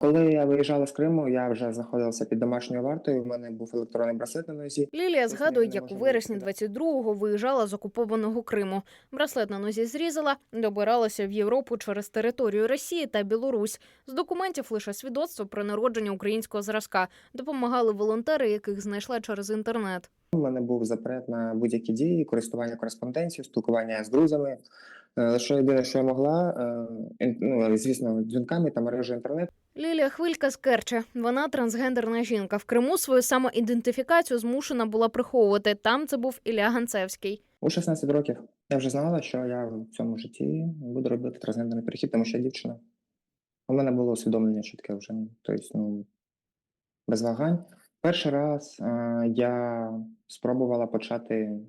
Коли я виїжджала з Криму, я вже знаходилася під домашньою вартою. У мене був електронний браслет на нозі. Лілія згадує, як у вересні виїхати. 22-го виїжджала з окупованого Криму. Браслет на нозі зрізала, добиралася в Європу через територію Росії та Білорусь. З документів лише свідоцтво про народження українського зразка. Допомагали волонтери, яких знайшла через інтернет. У мене був запрет на будь-які дії, користування кореспонденцією, спілкування з друзями. Лише єдине, що я могла, е, ну звісно, дзвінками та мережею інтернет. Лілія Хвилька з Керчі. Вона трансгендерна жінка. В Криму свою самоідентифікацію змушена була приховувати. Там це був Ілля Ганцевський. У 16 років я вже знала, що я в цьому житті буду робити трансгендерний перехід, тому що я дівчина. У мене було усвідомлення, що таке вже тобто, ну, без вагань. Перший раз е, я спробувала почати.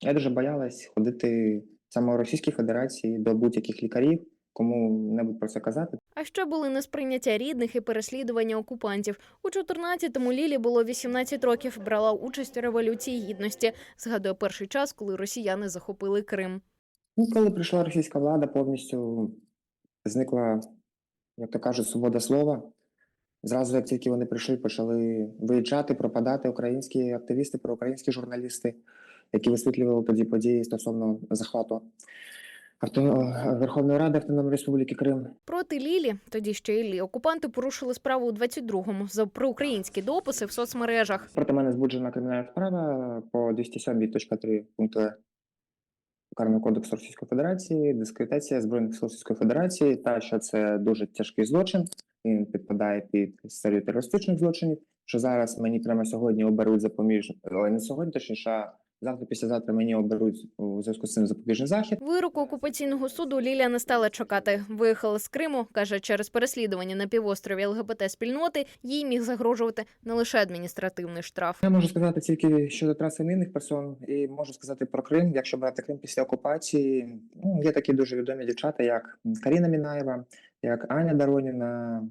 Я дуже боялась ходити саме у Російській Федерації до будь-яких лікарів, кому-небудь про це казати. А ще були несприйняття рідних і переслідування окупантів. У 14-му Лілі було 18 років. Брала участь у революції гідності. Згадує перший час, коли росіяни захопили Крим. Ну, коли прийшла російська влада, повністю зникла, як то кажуть, свобода слова. Зразу, як тільки вони прийшли, почали виїжджати, пропадати українські активісти, проукраїнські журналісти, які висвітлювали тоді події стосовно захвату. Верховної Ради Автономної Республіки Крим. Проти Лілі, тоді ще Іллі, окупанти порушили справу у 22-му за проукраїнські дописи в соцмережах. Проти мене збуджена кримінальна справа по 207.3 пункту Е Карного кодексу Російської Федерації, дискредитація Збройних сил Російської Федерації, та що це дуже тяжкий злочин. Він підпадає під серію терористичних злочинів. Що зараз мені прямо сьогодні оберуть запоміж, але не сьогодні, точніше, завтра, післязавтра мені оберуть у зв'язку з цим запобіжний захід. Вироку окупаційного суду Лілія не стала чекати. Виїхала з Криму, каже, через переслідування на півострові ЛГБТ спільноти їй міг загрожувати не лише адміністративний штраф. Я можу сказати тільки щодо траси мінних персон, і можу сказати про Крим. Якщо брати Крим після окупації, ну є такі дуже відомі дівчата, як Каріна Мінаєва, як Аня Дароніна,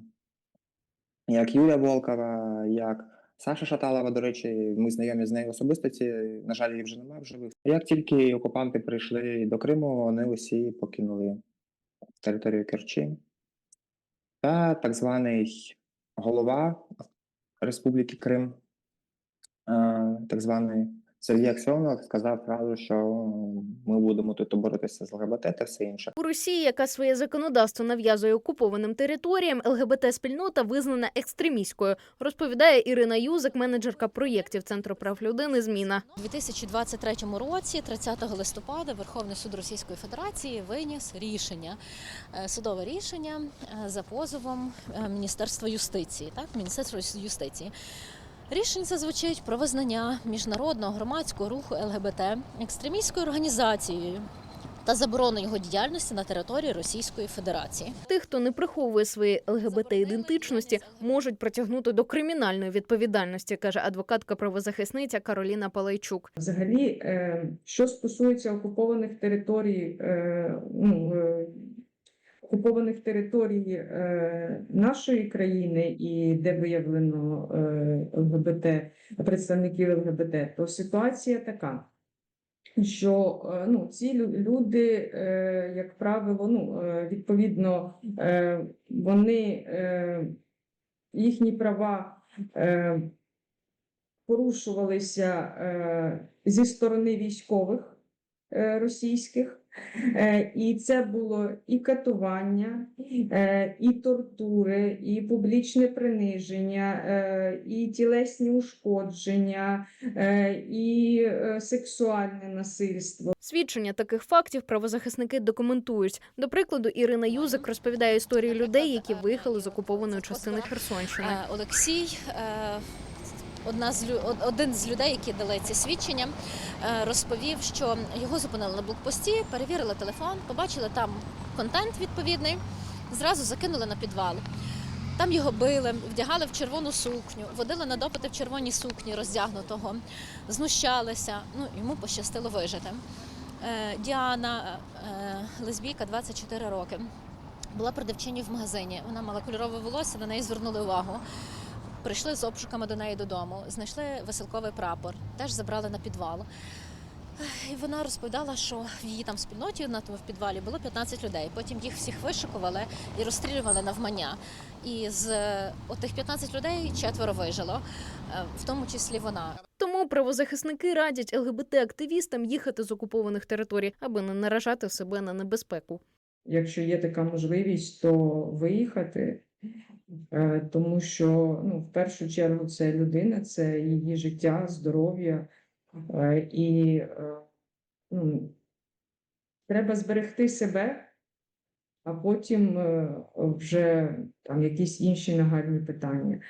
як Юля Волкова, як Саша Шаталова. До речі, ми знайомі з нею особисто. Ці, на жаль, її вже немає в живих. Як тільки окупанти прийшли до Криму, вони усі покинули територію Керчі. Та так званий голова Республіки Крим, е, так званий Сергій Аксьонов, сказав фразу, що ми будемо тут боротися з ЛГБТ та все інше. У Росії, яка своє законодавство нав'язує окупованим територіям, ЛГБТ спільнота визнана екстремістською, розповідає Ірина Юзик, менеджерка проєктів Центру прав людини. Зміна У 2023 році, 30 листопада, Верховний суд Російської Федерації виніс рішення, е, судове рішення е, за позовом е, Міністерства юстиції. Так, Міністерство юстиції. Рішення це звучить про визнання міжнародного громадського руху ЛГБТ екстремістською організацією та заборону його діяльності на території Російської Федерації. тих, хто не приховує свої ЛГБТ ідентичності, можуть притягнути до кримінальної відповідальності, каже адвокатка правозахисниця Кароліна Палайчук. Взагалі, е, що стосується окупованих територій, е, ну, е, окупованих територій е, нашої країни і де виявлено е, ЛГБТ, представників ЛГБТ, то ситуація така. Що е, ну, ці люди, як правило, ну, відповідно, вони їхні права порушувалися зі сторони військових російських, і це було і катування, е, і тортури, і публічне приниження, е, і тілесні ушкодження, е, і е, сексуальне насильство. Свідчення таких фактів правозахисники документують. До прикладу, Ірина Юзик розповідає історії людей, які виїхали з окупованої частини Херсонщини. Е, Олексій, е, одна з один з людей, які дали ці свідчення, е, розповів, що його зупинили на блокпості, перевірили телефон, побачили там контент відповідний, зразу закинули на підвал. Там його били, вдягали в червону сукню, водили на допити в червоній сукні роздягнутого, знущалися. Ну, йому пощастило вижити. Е, Діана, е, лесбійка, 24 роки. Була продавчині в магазині. Вона мала кольорове волосся, на неї звернули увагу. Прийшли з обшуками до неї додому, знайшли веселковий прапор, теж забрали на підвал. І вона розповідала, що в її там спільноті на тому в підвалі було 15 людей. Потім їх всіх вишикували і розстрілювали навмання. І з е, отих 15 людей четверо вижило, е, в тому числі вона. Тому правозахисники радять ЛГБТ-активістам їхати з окупованих територій, аби не наражати себе на небезпеку. Якщо є така можливість, то виїхати, тому що ну, в першу чергу це людина, це її життя, здоров'я е, і е, ну, треба зберегти себе, а потім е, вже там якісь інші нагальні питання.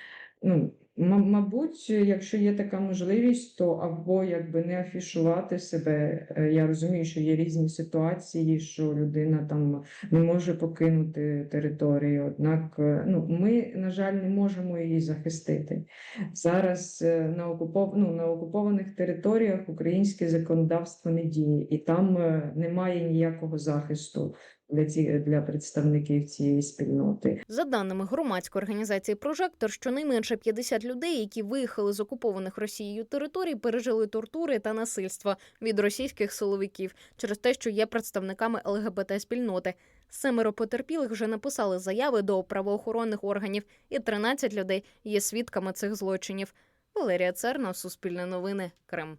Ну, мабуть, якщо є така можливість, то або якби не афішувати себе. Е, Я розумію, що є різні ситуації, що людина там не може покинути територію. Однак, е, ну, ми, на жаль, не можемо її захистити. Зараз е, на, окупов... ну, на окупованих територіях українське законодавство не діє, і там немає ніякого захисту для, ці... для представників цієї спільноти. За даними громадської організації Прожектор, щонайменше 50 людей, які виїхали з окупованих Росією територій, пережили тортури та насильство від російських силовиків через те, що є представниками ЛГБТ спільноти. Семеро потерпілих вже написали заяви до правоохоронних органів, і 13 людей є свідками цих злочинів. Валерія Церна, Суспільне новини, Крим.